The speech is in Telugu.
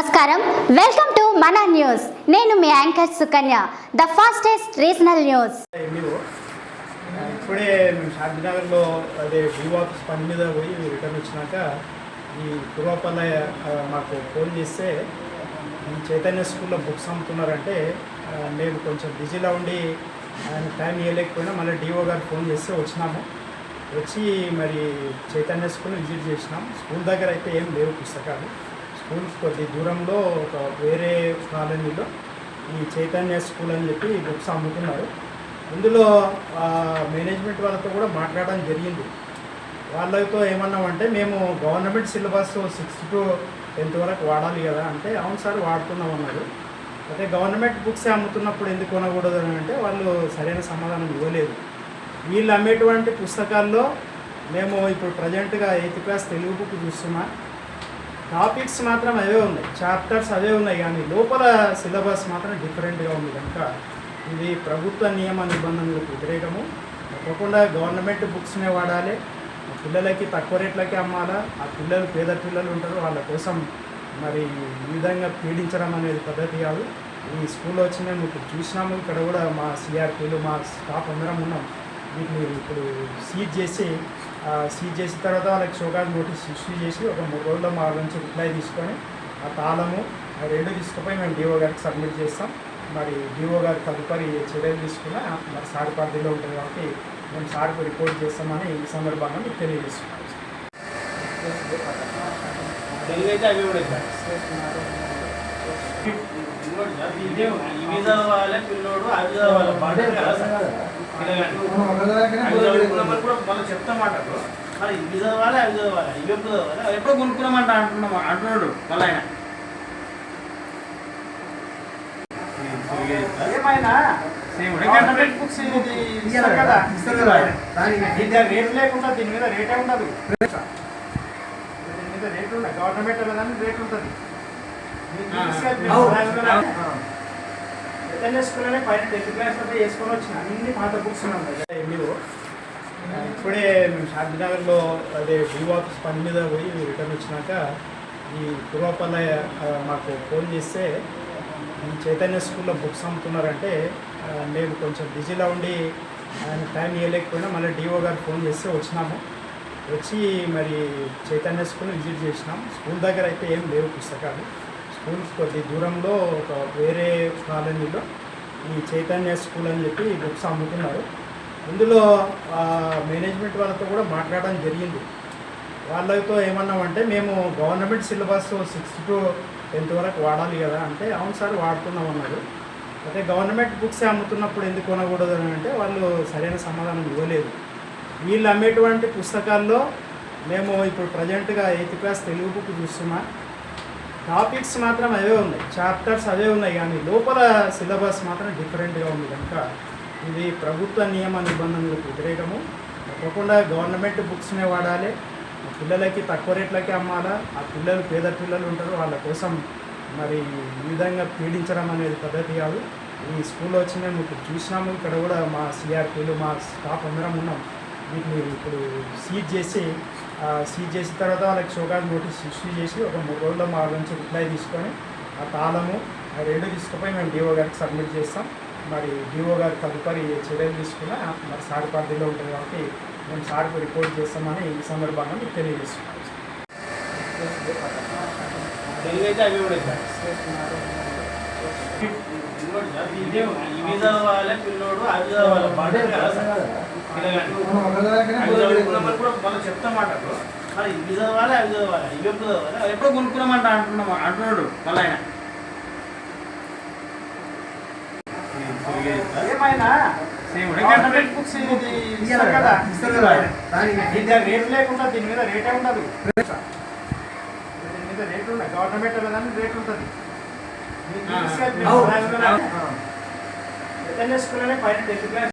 నమస్కారం. వెల్కమ్ టు మన న్యూస్ నేను మీ anchor Sukanya the fastest regional news ఇప్పుడే మేము శాంతినగర్లో అదే డిఓ ఆఫీస్ పని మీద పోయి రిటర్న్ వచ్చినాక ఈ పూర్వపల్ల మాకు ఫోన్ చేస్తే ఈ చైతన్య స్కూల్లో బుక్స్ అమ్ముతున్నారంటే నేను కొంచెం బిజీలో ఉండి ఆయన టైం ఇవ్వలేకపోయినా మళ్ళీ డిఓ గారు ఫోన్ చేస్తే వచ్చినాము. వచ్చి మరి చైతన్య స్కూల్ విజిట్ చేసినాం. స్కూల్ దగ్గర అయితే ఏం లేవు పుస్తకాలు. స్కూల్స్ కొద్ది దూరంలో ఒక వేరే కాలనీలో ఈ చైతన్య స్కూల్ అని చెప్పి బుక్స్ అమ్ముతున్నారు. ఇందులో మేనేజ్మెంట్ వాళ్ళతో కూడా మాట్లాడడం జరిగింది. వాళ్ళతో ఏమన్నామంటే మేము government syllabus sixth to tenth వరకు వాడాలి కదా అంటే అవును సార్ వాడుతున్నాం అన్నారు. అయితే గవర్నమెంట్ బుక్స్ అమ్ముతున్నప్పుడు ఎందుకు కొనకూడదు అని అంటే వాళ్ళు సరైన సమాధానం ఇవ్వలేదు. వీళ్ళు అమ్మేటువంటి పుస్తకాల్లో మేము ఇప్పుడు ప్రజెంట్గా ఎయిత్ క్లాస్ తెలుగు బుక్ చూస్తున్నా. టాపిక్స్ మాత్రం అవే ఉన్నాయి. చాప్టర్స్ అవే ఉన్నాయి కానీ లోపల సిలబస్ మాత్రం డిఫరెంట్గా ఉంది కనుక ఇది ప్రభుత్వ నియమ నిబంధనలకు వ్యతిరేకము. తప్పకుండా గవర్నమెంట్ బుక్స్నే వాడాలి. పిల్లలకి తక్కువ రేట్లకి అమ్మాలా? ఆ పిల్లలు పేద పిల్లలు ఉంటారు. వాళ్ళ కోసం మరి ఈ విధంగా పీడించడం అనేది పద్ధతి కాదు. ఈ స్కూల్లో వచ్చి మేము ఇప్పుడు చూసినాము. ఇక్కడ కూడా మా సిఆర్పీలు మా స్టాఫ్ అందరం ఉన్నాం. వీటిని ఇప్పుడు సీజ్ చేసి ఆ, సీజ్ చేసిన తర్వాత వాళ్ళకి షోకాజ్ నోటీస్ ఇష్యూ చేసి ఒక మూడు రోజుల్లో మా నుంచి రిప్లై తీసుకొని ఆ తాళము ఆ రెండు తీసుకుపోయి మేము డిఓ గారికి సబ్మిట్ చేస్తాం. మరి డిఓ గారి తదుపరి చర్యలు తీసుకున్నా మరి సార్ పార్టీలో ఉంటుంది కాబట్టి మేము సార్కు రిపోర్ట్ చేస్తామని ఈ సందర్భంగా మీకు తెలియజేస్తున్నాం. పిల్లోడు బాధ్యత కదా. మనం చెప్తామాట మరి ఇవి చదవాలి అవి చదవాలి ఇవి ఎప్పుడు చదవాలి ఎప్పుడు కొనుక్కున్నామంట అంటున్నాం అంటున్నాడు మళ్ళీ ఆయన ఏమైనా బుక్స్ ఇస్తారు కదా దీని మీద రేట్ లేకుండా దీని మీద రేటే ఉండదు దీని మీద రేట్ ఉండదు గవర్నమెంట్ దాని రేట్ ఉంటుంది చైతన్య స్కూల్లోనే పైన టెన్త్ క్లాస్ అయితే వేసుకొని వచ్చిన. అన్ని పాత బుక్స్ ఉన్నాయి. ఎంఈఓ ఇప్పుడే మేము శాంతినగర్లో అదే డిఓ ఆఫీస్ పని మీద పోయి రిటర్న్ వచ్చినాక ఈ పూర్వపల్ల మాకు ఫోన్ చేస్తే ఈ చైతన్య స్కూల్లో బుక్స్ అమ్ముతున్నారంటే మేము కొంచెం బిజీలో ఉండి ఆయన టైం ఇవ్వలేకపోయినా మళ్ళీ డిఓ గారు ఫోన్ చేస్తే వచ్చినాము. వచ్చి మరి చైతన్య స్కూల్ విజిట్ చేసినాం. స్కూల్ దగ్గర అయితే ఏం లేవు పుస్తకాలు. స్కూల్స్ కొద్ది దూరంలో ఒక వేరే కాలనీలో ఈ చైతన్య స్కూల్ అని చెప్పి బుక్స్ అమ్ముతున్నారు. ఇందులో మేనేజ్మెంట్ వాళ్ళతో కూడా మాట్లాడడం జరిగింది. వాళ్ళతో ఏమన్నామంటే మేము government syllabus sixth to tenth వరకు వాడాలి కదా అంటే అవును సార్ వాడుతున్నాం అన్నారు. అయితే గవర్నమెంట్ బుక్స్ అమ్ముతున్నప్పుడు ఎందుకు కొనకూడదు అని అంటే వాళ్ళు సరైన సమాధానం ఇవ్వలేదు. వీళ్ళు అమ్మేటువంటి పుస్తకాల్లో మేము ఇప్పుడు ప్రజెంట్గా ఎయిత్ క్లాస్ తెలుగు బుక్ చూస్తున్నా. టాపిక్స్ మాత్రం అవే ఉన్నాయి. చాప్టర్స్ అవే ఉన్నాయి కానీ లోపల సిలబస్ మాత్రం డిఫరెంట్గా ఉంది కనుక ఇది ప్రభుత్వ నియమ నిబంధనలకు వ్యతిరేకము. తప్పకుండా గవర్నమెంట్ బుక్స్నే వాడాలి. పిల్లలకి తక్కువ రేట్లకే అమ్మాలా? ఆ పిల్లలు పేద పిల్లలు ఉంటారు. వాళ్ళ కోసం మరి ఈ విధంగా పీడించడం అనేది పద్ధతి కాదు. ఈ స్కూల్లో వచ్చి మేము ఇప్పుడు చూసినాము. ఇక్కడ కూడా మా సిఆర్పీలు మా స్టాఫ్ అందరం ఉన్నాం. వీటిని ఇప్పుడు సీజ్ చేసి సీజ్ చేసిన తర్వాత వాళ్ళకి షోకాజ్ నోటీస్ ఇష్యూ చేసి ఒక మూడు రోజుల్లో మా నుంచి రిప్లై తీసుకొని ఆ తాళము ఆ రెండు తీసుకుపోయి మేము డిఓ గారికి సబ్మిట్ చేస్తాం. మరి డిఓ గారి తదుపరి చర్యలు తీసుకున్నా మరి సార్ పార్టీలో ఉంటుంది కాబట్టి మేము సార్కు రిపోర్ట్ చేస్తామని ఈ సందర్భంగా మీకు తెలియజేస్తున్నాం. ఇవి చదవాలి పిల్లోడు చదవాలి బాధ్యత మనం చెప్తామాట మరి ఇవి చదవాలి అవి చదవాలి ఇవి ఎప్పుడు చదవాలి? ఎప్పుడు కొనుక్కున్నామంట అంటున్నాం అంటున్నాడు మళ్ళీ ఆయన. ఏమైనా? రేట్ లేకుండా దీని మీద రేటే ఉండదు దీని మీద రేట్ ఉండదు గవర్నమెంట్ దాని రేట్ ఉంటుంది. చైతన్య స్కూల్లోనే పైన టెన్త్ క్లాస్